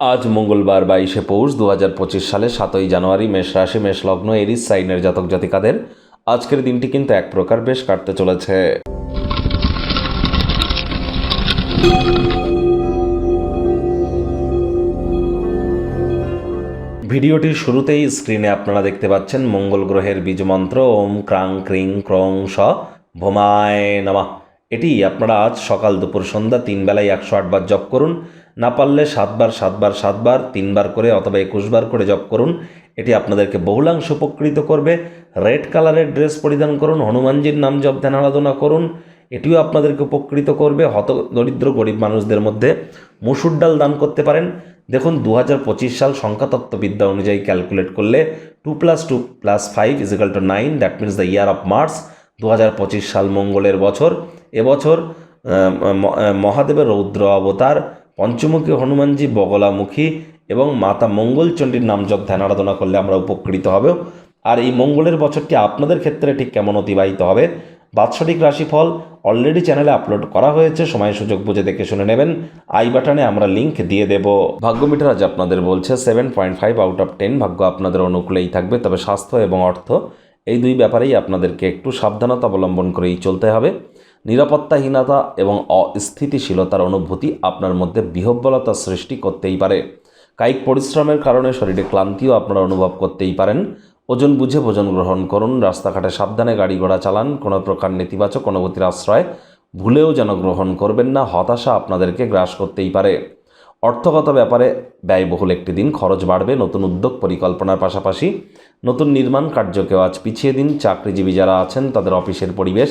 আজ মঙ্গলবার বাইশে পৌষ দু হাজার পঁচিশ সালে সাতই জানুয়ারি মেষ রাশি, মেষ লগ্ন, এরিস সাইনের জাতক জাতিকাদের আজকের দিনটি কিন্তু এক প্রকার বেশ কাটতে চলেছে। ভিডিওটির শুরুতেই স্ক্রিনে আপনারা দেখতে পাচ্ছেন মঙ্গল গ্রহের বীজমন্ত্র ওম ক্রাং ক্রিং ক্রং স ভোমায় নামা। এটি আপনারা আজ সকাল দুপুর সন্ধ্যা তিন বেলায় একশো আটবার জপ করুন না পারলে সাতবার সাতবার সাতবার, তিনবার করে অথবা একুশবার করে জপ করুন। এটি আপনাদেরকে বহুলাংশ উপকৃত করবে। রেড কালারের ড্রেস পরিধান করুন, হনুমানজির নাম জপ, ধ্যান, আরাধনা করুন। এটিও আপনাদেরকে উপকৃত করবে হত দরিদ্র গরিব মানুষদের মধ্যে। মসুর ডাল দান করতে পারেন। দেখুন দু হাজার পঁচিশ সাল সংখ্যাতত্ত্ববিদ্যা অনুযায়ী ক্যালকুলেট করলে two plus two plus five equal to nine that means the year of March দু হাজার পঁচিশ সাল মঙ্গলের বছর। এবছর মহাদেবের রৌদ্র অবতার পঞ্চমুখী হনুমানজি, বগলামুখী এবং মাতা মঙ্গলচণ্ডীর নাম জপ ধ্যান আরাধনা করলে আমরা উপকৃত হব। আর এই মঙ্গলের বছরটি আপনাদের ক্ষেত্রে ঠিক কেমন অতিবাহিত হবে? বাৎসরিক রাশিফল অলরেডি চ্যানেলে আপলোড করা হয়েছে। সময়, সুযোগ বুঝে দেখে শুনে নেবেন। আই বাটনে আমরা লিংক দিয়ে দেব। ভাগ্য মিটার আজ আপনাদের বলছে seven point five out of ten ভাগ্য আপনাদের অনুকূলেই থাকবে। তবে স্বাস্থ্য এবং অর্থ এই দুই ব্যাপারেই আপনাদেরকে একটু সাবধানতা অবলম্বন করেই চলতে হবে। নিরাপত্তাহীনতা এবং অস্থিতিশীলতার অনুভূতি আপনার মধ্যে বিহব্বলতা সৃষ্টি করতেই পারে। কায়িক পরিশ্রমের কারণে শরীরে ক্লান্তিও আপনারা অনুভব করতেই পারেন। ওজন বুঝে ভোজন গ্রহণ করুন, রাস্তাঘাটে সাবধানে গাড়ি ঘোড়া চালান, কোনো প্রকার নেতিবাচক অনুভূতির আশ্রয় ভুলেও যেন গ্রহণ করবেন না, হতাশা আপনাদেরকে গ্রাস করতেই পারে। অর্থগত ব্যাপারে ব্যয়বহুল একটি দিন, খরচ বাড়বে, নতুন উদ্যোগ পরিকল্পনার পাশাপাশি নতুন নির্মাণ কার্যকেও আজ পিছিয়ে দিন। চাকরিজীবী যারা আছেন, তাদের অফিসের পরিবেশ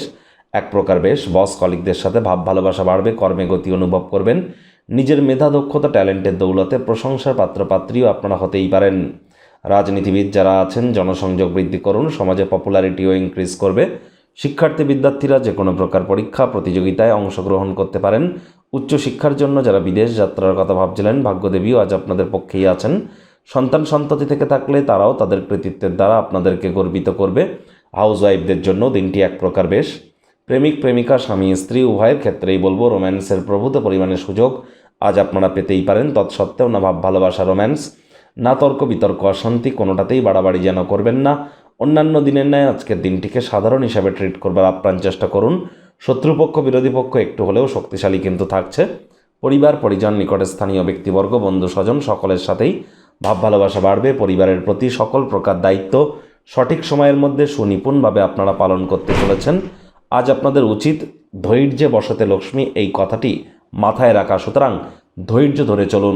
এক প্রকার বেশ বস কলিকদের সাথে ভাব ভালোবাসা বাড়বে, কর্মে গতি অনুভব করবেন। নিজের মেধা, দক্ষতা, ট্যালেন্টের দৌলতে প্রশংসার পাত্রপাত্রীও আপনারা হতেই পারেন। রাজনীতিবিদ যারা আছেন, জনসংযোগ বৃদ্ধি করুন, সমাজে পপুলারিটিও ইনক্রিজ করবে। শিক্ষার্থী, বিদ্যার্থীরা যে কোনো প্রকার পরীক্ষা, প্রতিযোগিতায় অংশগ্রহণ করতে পারেন। উচ্চশিক্ষার জন্য যারা বিদেশ যাত্রার কথা ভাবছিলেন, ভাগ্যদেবীও আজ আপনাদের পক্ষেই আছেন। সন্তান সন্ততি থেকে থাকলে তারাও তাদের কৃতিত্বের দ্বারা আপনাদেরকে গর্বিত করবে। হাউস ওয়াইফদের জন্য দিনটি এক প্রকার বেশ। প্রেমিক, প্রেমিকা, স্বামী, স্ত্রী, উভয়ের ক্ষেত্রেই বলব রোম্যান্সের প্রভূত পরিমাণে সুযোগ। আজ আপনারা পেতেই পারেন, তৎসত্ত্বেও না ভাব ভালোবাসা রোম্যান্স। না তর্ক, বিতর্ক, অশান্তি কোনোটাতেই বাড়াবাড়ি যেন করবেন না। অন্যান্য দিনের ন্যায় আজকের দিনটিকে সাধারণ হিসাবে ট্রিট করবার আপ্রাণ চেষ্টা করুন। শত্রুপক্ষ, বিরোধী পক্ষ একটু হলেও শক্তিশালী কিন্তু থাকছে। পরিবার, পরিজন, নিকটে স্থানীয় ব্যক্তিবর্গ, বন্ধু, স্বজন সকলের সাথেই ভাব ভালোবাসা বাড়বে। পরিবারের প্রতি সকল প্রকার দায়িত্ব সঠিক সময়ের মধ্যে সুনিপুণভাবে আপনারা পালন করতে চলেছেন। আজ আপনাদের উচিত ধৈর্যে বসতে লক্ষ্মী এই কথাটি মাথায় রাখা। সুতরাং ধৈর্য ধরে চলুন।